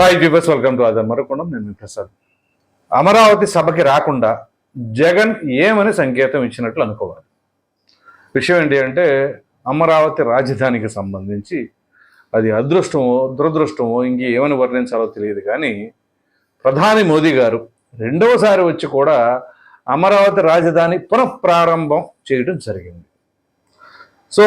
Hi peepers welcome to other మరొకుండా. నేను ప్రసాద్. అమరావతి సభకి రాకుండా జగన్ ఏమని సంకేతం ఇచ్చినట్లు అనుకోవాలి విషయం ఏంటి అంటే అమరావతి రాజధానికి సంబంధించి అది అదృష్టమో దురదృష్టమో ఇంక ఏమని వర్ణించాలో తెలియదు కానీ ప్రధాని మోదీ గారు రెండవసారి వచ్చి కూడా అమరావతి రాజధాని పునఃప్రారంభం చేయడం జరిగింది. సో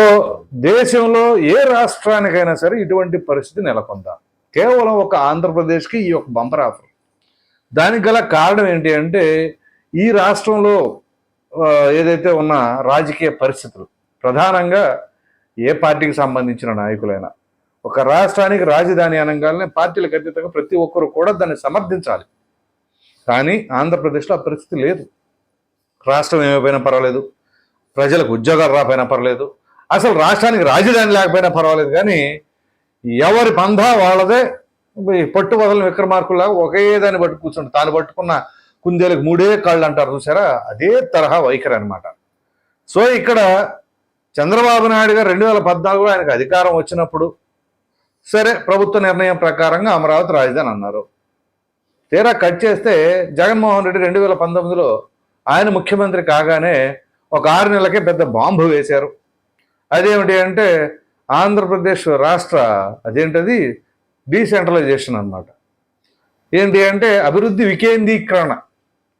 దేశంలో ఏ రాష్ట్రానికైనా సరే ఇటువంటి పరిస్థితి నెలకొందాం? కేవలం ఒక ఆంధ్రప్రదేశ్కి ఈ యొక్క బంపర్ ఆఫర్. దానికి గల కారణం ఏంటి అంటే ఈ రాష్ట్రంలో ఏదైతే ఉన్న రాజకీయ పరిస్థితులు ప్రధానంగా ఏ పార్టీకి సంబంధించిన నాయకులైనా ఒక రాష్ట్రానికి రాజధాని అనగానే పార్టీలకు అతీతంగా ప్రతి ఒక్కరు కూడా దాన్ని సమర్థించాలి. కానీ ఆంధ్రప్రదేశ్లో ఆ పరిస్థితి లేదు. రాష్ట్రం ఏమైపోయినా పర్వాలేదు. ప్రజలకు ఉద్యోగాలు రాకపోయినా పర్వాలేదు. అసలు రాష్ట్రానికి రాజధాని లేకపోయినా పర్వాలేదు. కానీ ఎవరి పంధా వాళ్ళదే? ఈ పట్టు వదలని విక్రమార్కుల్లాగా ఒకే దాన్ని పట్టు కూర్చుంటే తాను పట్టుకున్న కుందేలకు మూడే కాళ్ళు అంటారు చూసారా? అదే తరహా వైఖరి అనమాట సో ఇక్కడ చంద్రబాబు నాయుడు గారు రెండు వేల పద్నాలుగులో ఆయనకు అధికారం వచ్చినప్పుడు సరే ప్రభుత్వ నిర్ణయం ప్రకారంగా అమరావతి రాజధాని అన్నారు. తీరా కట్ చేస్తే జగన్మోహన్ రెడ్డి రెండు వేల పంతొమ్మిదిలో ఆయన ముఖ్యమంత్రి కాగానే ఒక ఆరు నెలలకే పెద్ద బాంబు వేశారు. అదేమిటి అంటే ఆంధ్రప్రదేశ్ రాష్ట్ర అదేంటది? డీసెంట్రలైజేషన్ అన్నమాట. ఏంటి అంటే అభివృద్ధి వికేంద్రీకరణ.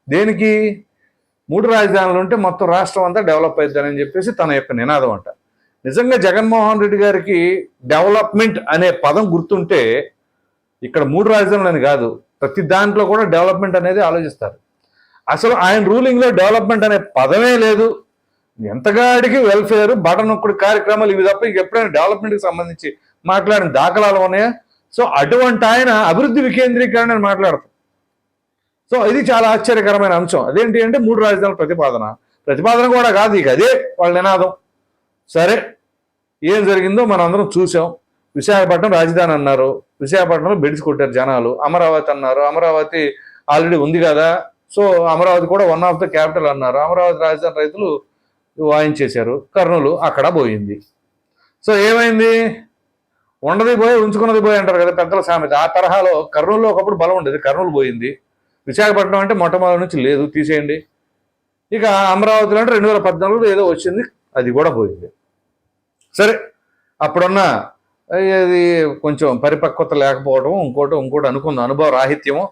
దేనికి? మూడు రాజధానులు ఉంటే మొత్తం రాష్ట్రం అంతా డెవలప్ అవుతుందని చెప్పేసి తన యొక్క నినాదం అంట. నిజంగా జగన్మోహన్ రెడ్డి గారికి డెవలప్మెంట్ అనే పదం గుర్తుంటే ఇక్కడ మూడు రాజధానులు అని కాదు ప్రతి దాంట్లో కూడా డెవలప్మెంట్ అనేది ఆలోచిస్తారు. అసలు ఆయన రూలింగ్లో డెవలప్మెంట్ అనే పదమే లేదు. ఎంతగాడికి వెల్ఫేర్ బటన్ నొక్కుడు కార్యక్రమాలు ఇవి తప్ప ఇంక ఎప్పుడైనా డెవలప్మెంట్కి సంబంధించి మాట్లాడిన దాఖలాలు ఉన్నాయా? సో అటువంటి ఆయన అభివృద్ధి వికేంద్రీకరణ అని మాట్లాడతారు సో ఇది చాలా ఆశ్చర్యకరమైన అంశం. అదేంటి అంటే మూడు రాజధానుల ప్రతిపాదన. ప్రతిపాదన కూడా కాదు ఇక అదే వాళ్ళ నినాదం. సరే ఏం జరిగిందో మనం అందరం చూసాం విశాఖపట్నం రాజధాని అన్నారు. విశాఖపట్నంలో బెడిసి కొట్టారు జనాలు. అమరావతి అన్నారు. అమరావతి ఆల్రెడీ ఉంది కదా. సో అమరావతి కూడా వన్ ఆఫ్ ద క్యాపిటల్ అన్నారు. అమరావతి రాజధాని రైతులు వాయించేశారు. కర్నూలు అక్కడ పోయింది. సో ఏమైంది? ఉండది పోయి ఉంచుకున్నది పోయి అంటారు కదా పెద్దల సామెత. ఆ తరహాలో కర్నూలులో ఒకప్పుడు బలం ఉండేది. కర్నూలు పోయింది. విశాఖపట్నం అంటే మొట్టమొదటి నుంచి లేదు. తీసేయండి. ఇక అమరావతిలో అంటే రెండు వేల పద్నాలుగులో ఏదో వచ్చింది. అది కూడా పోయింది. సరే అప్పుడున్న ఇది కొంచెం పరిపక్వత లేకపోవడం ఇంకోటి ఇంకోటి అనుకుందాం అనుభవ రాహిత్యము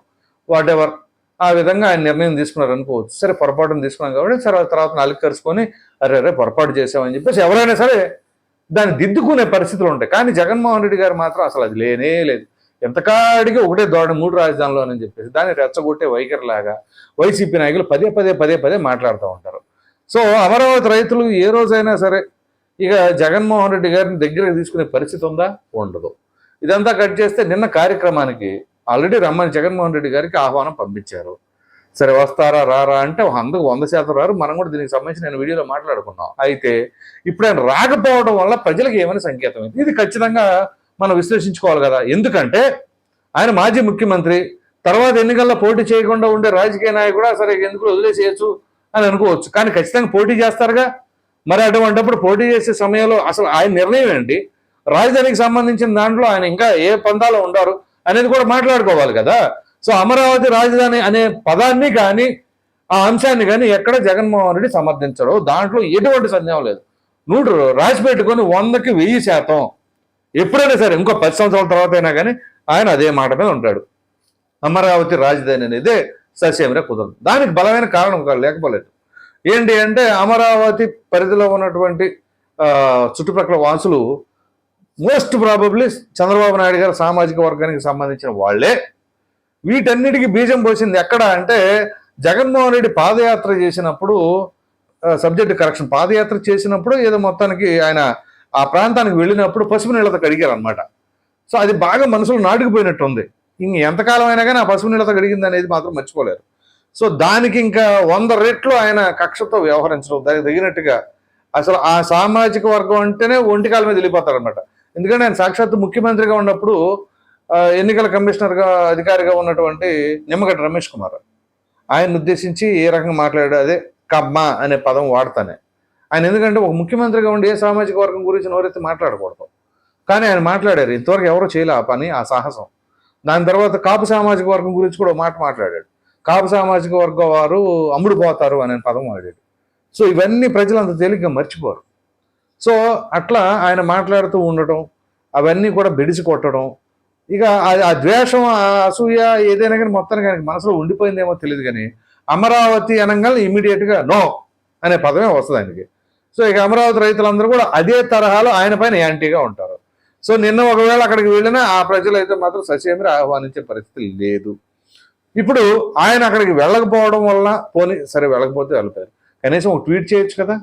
వాట్ ఎవర్ ఆ విధంగా ఆయన నిర్ణయం తీసుకున్నారు అనుకోవచ్చు. సరే పొరపాటును తీసుకున్నాం కాబట్టి సరే తర్వాత నాలుగు కరుచుకొని అరే అరే పొరపాటు చేసామని చెప్పేసి ఎవరైనా సరే దాన్ని దిద్దుకునే పరిస్థితులు ఉంటాయి. కానీ జగన్మోహన్ రెడ్డి గారు మాత్రం అసలు అది లేనే లేదు. ఎంతకాడికి ఒకటే దోడ మూడు రాజధానులు అని చెప్పేసి దాన్ని రెచ్చగొట్టే వైఖరిలాగా వైసీపీ నాయకులు పదే పదే పదే పదే మాట్లాడుతూ ఉంటారు. సో అమరావతి రైతులు ఏ రోజైనా సరే ఇక జగన్మోహన్ రెడ్డి గారిని దగ్గరకు తీసుకునే పరిస్థితి ఉందా? ఉండదు. ఇదంతా కట్ చేస్తే నిన్న కార్యక్రమానికి ఆల్రెడీ రమ్మని జగన్మోహన్ రెడ్డి గారికి ఆహ్వానం పంపించారు. సరే వస్తారా రారా అంటే అందుకు వంద శాతం రారు. మనం కూడా దీనికి సంబంధించి నేను వీడియోలో మాట్లాడుకున్నాం. అయితే ఇప్పుడు ఆయన రాకపోవడం వల్ల ప్రజలకు ఏమైనా సంకేతం ఇది ఇది ఖచ్చితంగా మనం విశ్లేషించుకోవాలి కదా. ఎందుకంటే ఆయన మాజీ ముఖ్యమంత్రి తర్వాత ఎన్నికల్లో పోటీ చేయకుండా ఉండే రాజకీయ నాయకుడు సరే ఎందుకు వదిలేసేయచ్చు అని అనుకోవచ్చు. కానీ ఖచ్చితంగా పోటీ చేస్తారుగా. మరి అటువంటిప్పుడు పోటీ చేసే సమయంలో అసలు ఆయన నిర్ణయం ఏంటి? రాజధానికి సంబంధించిన దాంట్లో ఆయన ఇంకా ఏ పందాలో ఉండారు? అనేది కూడా మాట్లాడుకోవాలి కదా. సో అమరావతి రాజధాని అనే పదాన్ని కానీ ఆ అంశాన్ని కానీ ఎక్కడ జగన్మోహన్ రెడ్డి సమర్థించడు దాంట్లో ఎటువంటి సందేహం లేదు. నూటు రాసి పెట్టుకొని వందకి వెయ్యి శాతం. ఎప్పుడైనా సరే ఇంకో పది సంవత్సరాల తర్వాత అయినా కానీ ఆయన అదే మాట మీద ఉంటాడు. అమరావతి రాజధాని అనేది ససేమిరా కుదరదు. దానికి బలమైన కారణం లేకపోలేదు. ఏంటి అంటే అమరావతి పరిధిలో ఉన్నటువంటి చుట్టుపక్కల చుట్టుప్రక్కల వాసులు మోస్ట్ ప్రాబబ్లీ చంద్రబాబు నాయుడు గారు సామాజిక వర్గానికి సంబంధించిన వాళ్ళే. వీటన్నిటికీ బీజం పోసింది ఎక్కడ అంటే జగన్మోహన్ రెడ్డి పాదయాత్ర చేసినప్పుడు సబ్జెక్ట్ కరెక్షన్ పాదయాత్ర చేసినప్పుడు ఏదో మొత్తానికి ఆయన ఆ ప్రాంతానికి వెళ్ళినప్పుడు పసుపు నీళ్ళతో కడిగారు అనమాట సో అది బాగా మనసులో నాటుకుపోయినట్టు ఉంది ఇంక ఎంతకాలం అయినా కానీ ఆ పసుపు నీళ్ళతో కడిగింది అనేది మాత్రం మర్చిపోలేరు. సో దానికి ఇంకా వంద రెట్లు ఆయన కక్షతో వ్యవహరించడం దానికి తగినట్టుగా అసలు ఆ సామాజిక వర్గం అంటేనే ఒంటికాల మీద వెళ్ళిపోతారు అనమాట ఎందుకంటే ఆయన సాక్షాత్తు ముఖ్యమంత్రిగా ఉన్నప్పుడు ఎన్నికల కమిషనర్గా అధికారిగా ఉన్నటువంటి నిమ్మగడ్డ రమేష్ కుమార్. ఆయన ఉద్దేశించి ఏ రకంగా మాట్లాడాడు అదే కమ్మ అనే పదం వాడతానే. ఆయన ఎందుకంటే ఒక ముఖ్యమంత్రిగా ఉండి ఏ సామాజిక వర్గం గురించి ఎవరైతే మాట్లాడకూడదు. కానీ ఆయన మాట్లాడారు ఇంతవరకు ఎవరు చేయలే ఆ పని ఆ సాహసం. దాని తర్వాత కాపు సామాజిక వర్గం గురించి కూడా మాట మాట్లాడాడు. కాపు సామాజిక వర్గం వారు అమ్ముడుపోతారు అనే పదం వాడాడు. సో ఇవన్నీ ప్రజలు అంత తేలిగ్గా మర్చిపోరు. సో అట్లా ఆయన మాట్లాడుతూ ఉండటం అవన్నీ కూడా బెడిసి కొట్టడం. ఇక ఆ- ఆ ద్వేషం ఆ అసూయ ఏదైనా కానీ మొత్తానికి ఆయనకి మనసులో ఉండిపోయిందేమో తెలియదు కానీ అమరావతి అనగానే ఇమీడియట్గా నో అనే పదమే వస్తుంది ఆయనకి. సో ఇక అమరావతి రైతులందరూ కూడా అదే తరహాలో ఆయన పైన యాంటీగా ఉంటారు. సో నిన్న ఒకవేళ అక్కడికి వెళ్ళినా ఆ ప్రజలు అయితే మాత్రం ససేమిరి ఆహ్వానించే పరిస్థితి లేదు. ఇప్పుడు ఆయన అక్కడికి వెళ్ళకపోవడం వల్ల పోనీ సరే వెళ్ళకపోతే వెళ్ళిపోయారు. కనీసం ఒక ట్వీట్ చేయొచ్చు కదా.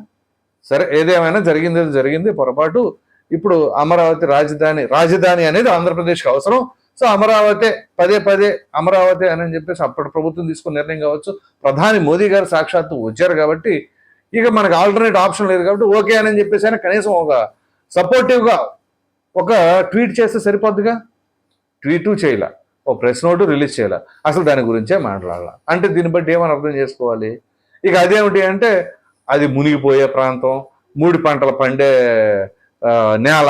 సరే ఏదేమైనా జరిగింది జరిగింది పొరపాటు. ఇప్పుడు అమరావతి రాజధాని రాజధాని అనేది ఆంధ్రప్రదేశ్కి అవసరం. సో అమరావతి పదే పదే అమరావతి అని చెప్పేసి అప్పటి ప్రభుత్వం తీసుకున్న నిర్ణయం కావచ్చు. ప్రధాని మోదీ గారు సాక్షాత్తు వచ్చారు కాబట్టి ఇక మనకు ఆల్టర్నేట్ ఆప్షన్ లేదు కాబట్టి ఓకే అని చెప్పేసి అయినా కనీసం ఒక సపోర్టివ్గా ఒక ట్వీట్ చేస్తే సరిపోద్దిగా? ట్వీటు చేయాల. ఓ ప్రెస్ నోటు రిలీజ్ చేయాలి. అసలు దాని గురించే మాట్లాడాలి. అంటే దీన్ని బట్టి ఏమని అర్థం చేసుకోవాలి? ఇక అదేమిటి అంటే అది మునిగిపోయే ప్రాంతం మూడు పంటలు పండే నేల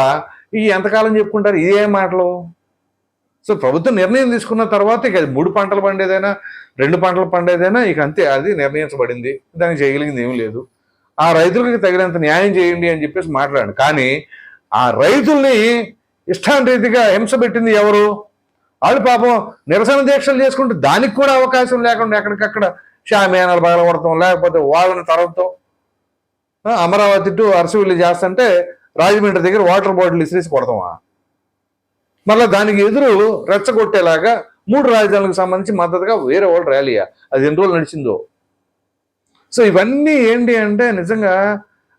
ఇవి ఎంతకాలం చెప్పుకుంటారు? ఇదే మాటలు. సో ప్రభుత్వం నిర్ణయం తీసుకున్న తర్వాత ఇక అది మూడు పంటలు పండేదైనా రెండు పంటలు పండేదైనా ఇక అంతే అది నిర్ణయించబడింది. దానికి చేయగలిగింది ఏం లేదు. ఆ రైతులకి తగినంత న్యాయం చేయండి అని చెప్పేసి మాట్లాడండి కానీ ఆ రైతుల్ని ఇష్టాంరీతిగా హింస పెట్టింది ఎవరు? వాళ్ళు పాపం నిరసన దీక్షలు చేసుకుంటే దానికి కూడా అవకాశం లేకుండా ఎక్కడికక్కడ షామియానాలు పగలగొడతాం లేకపోతే వాళ్ళని తరంతో అమరావతి టు అరసవిల్లి చేస్తుంటే రాజమండ్రి దగ్గర వాటర్ బాటిల్ ఇసిరేసి కొడతామా? మళ్ళీ దానికి ఎదురు రెచ్చగొట్టేలాగా మూడు రాజధానులకు సంబంధించి మద్దతుగా వేరే వాళ్ళు ర్యాలీయా? అది ఎన్ని రోజులు నడిచిందో? సో ఇవన్నీ ఏంటి అంటే నిజంగా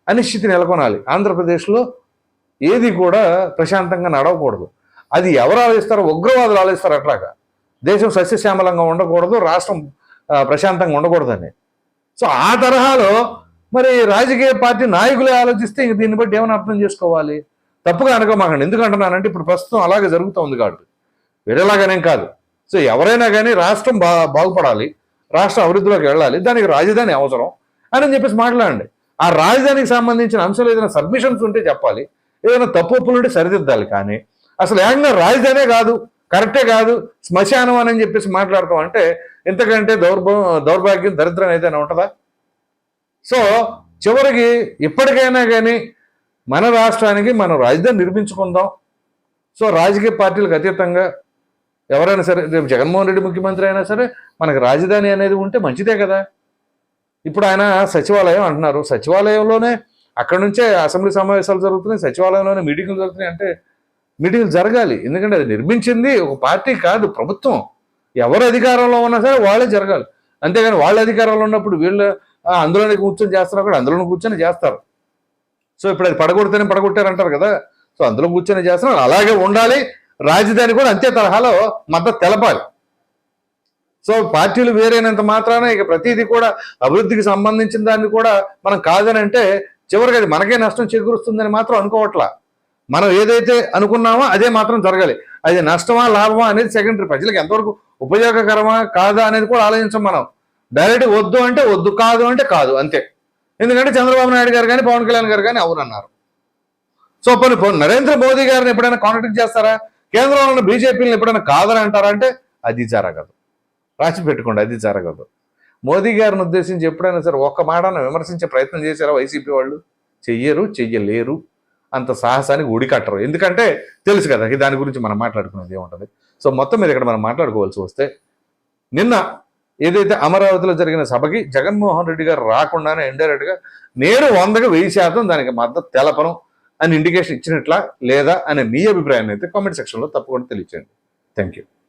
అనిశ్చితి నెలకొనాలి. ఆంధ్రప్రదేశ్లో ఏది కూడా ప్రశాంతంగా నడవకూడదు. అది ఎవరు ఆలోచిస్తారో ఉగ్రవాదులు ఆలోచిస్తారు అట్లాగా? దేశం సస్యశ్యామలంగా ఉండకూడదు రాష్ట్రం ప్రశాంతంగా ఉండకూడదని. సో ఆ తరహాలో మరి రాజకీయ పార్టీ నాయకులే ఆలోచిస్తే ఇంక దీన్ని బట్టి ఏమైనా అర్థం చేసుకోవాలి? తప్పుగా అనుకోమాకండి. ఎందుకంటున్నానంటే ఇప్పుడు ప్రస్తుతం అలాగే జరుగుతోంది కాబట్టి. వేరేలాగానేం కాదు. సో ఎవరైనా కానీ రాష్ట్రం బా బాగుపడాలి. రాష్ట్రం అభివృద్ధిలోకి వెళ్ళాలి. దానికి రాజధాని అవసరం అని చెప్పేసి మాట్లాడండి. ఆ రాజధానికి సంబంధించిన అంశాలు ఏదైనా సబ్మిషన్స్ ఉంటే చెప్పాలి. ఏదైనా తప్పు ఒప్పులు ఉంటే సరిదిద్దాలి కానీ. అసలు ఏకంగా రాజధానే కాదు. కరెక్టే కాదు. శ్మశానం అని చెప్పేసి మాట్లాడతాం అంటే ఎంతకంటే దౌర్భ దౌర్భాగ్యం దరిద్రం ఏదైనా ఉంటుందా? సో చివరికి ఇప్పటికైనా కానీ మన రాష్ట్రానికి మనం రాజధాని నిర్మించుకుందాం. సో రాజకీయ పార్టీలకు అతీతంగా ఎవరైనా సరే రేపు జగన్మోహన్ రెడ్డి ముఖ్యమంత్రి అయినా సరే మనకి రాజధాని అనేది ఉంటే మంచిదే కదా. ఇప్పుడు ఆయన సచివాలయం అంటున్నారు. సచివాలయంలోనే అక్కడ నుంచే అసెంబ్లీ సమావేశాలు జరుగుతున్నాయి. సచివాలయంలోనే మీటింగ్లు జరుగుతున్నాయి. అంటే మీటింగ్లు జరగాలి. ఎందుకంటే అది నిర్మించింది ఒక పార్టీ కాదు ప్రభుత్వం. ఎవరు అధికారంలో ఉన్నా సరే వాళ్ళే జరగాలి. అంతేగాని వాళ్ళ అధికారంలో ఉన్నప్పుడు వీళ్ళు అందులోనే కూర్చొని చేస్తున్నా కూడా అందులోనే కూర్చొని చేస్తారు. సో ఇప్పుడు అది పడగొడితేనే పడగొట్టారు అంటారు కదా. సో అందులో కూర్చొని చేస్తున్నారు. అలాగే ఉండాలి. రాజధాని కూడా అంతే తరహాలో మద్దతు తెలపాలి. సో పార్టీలు వేరైనంత మాత్రాన ఇక ప్రతిదీ కూడా అభివృద్ధికి సంబంధించిన దాన్ని కూడా మనం కాదని అంటే చివరికి అది మనకే నష్టం చేకూరుస్తుందని మాత్రం అనుకోవట్లా. మనం ఏదైతే అనుకున్నామో అదే మాత్రం జరగాలి. అది నష్టమా లాభమా అనేది సెకండరీ ప్రజలకు ఎంతవరకు ఉపయోగకరమా కాదా అనేది కూడా ఆలోచించం మనం. డైరెక్ట్ వద్దు అంటే వద్దు కాదు అంటే కాదు అంతే. ఎందుకంటే చంద్రబాబు నాయుడు గారు కానీ పవన్ కళ్యాణ్ గారు కానీ అవునన్నారు సో పోనీ నరేంద్ర మోదీ గారిని ఎప్పుడైనా కాంటాక్ట్ చేస్తారా? కేంద్రంలో ఉన్న బీజేపీని ఎప్పుడైనా కాదని అంటారా అంటే అది జరగదు. రాసి పెట్టుకోండి అది జరగదు. మోదీ గారిని ఉద్దేశించి ఎప్పుడైనా సరే ఒక్క మాటను విమర్శించే ప్రయత్నం చేశారా వైసీపీ వాళ్ళు? చెయ్యరు చెయ్యలేరు. అంత సాహసానికి ఉడికట్టరు ఎందుకంటే తెలుసు కదా ఇది దాని గురించి మనం మాట్లాడుకునేది ఏముంటుంది? సో మొత్తం మీద ఇక్కడ మనం మాట్లాడుకోవాల్సి వస్తే నిన్న ఏదైతే అమరావతిలో జరిగిన సభకి జగన్మోహన్ రెడ్డి గారు రాకుండానే ఇండైరెక్ట్గా నేను వందకు వెయ్యి శాతం దానికి మద్దతు తెలపను అని ఇండికేషన్ ఇచ్చినట్లా లేదా అనే మీ అభిప్రాయాన్ని అయితే కామెంట్ సెక్షన్లో తప్పకుండా తెలియచేయండి. Thank you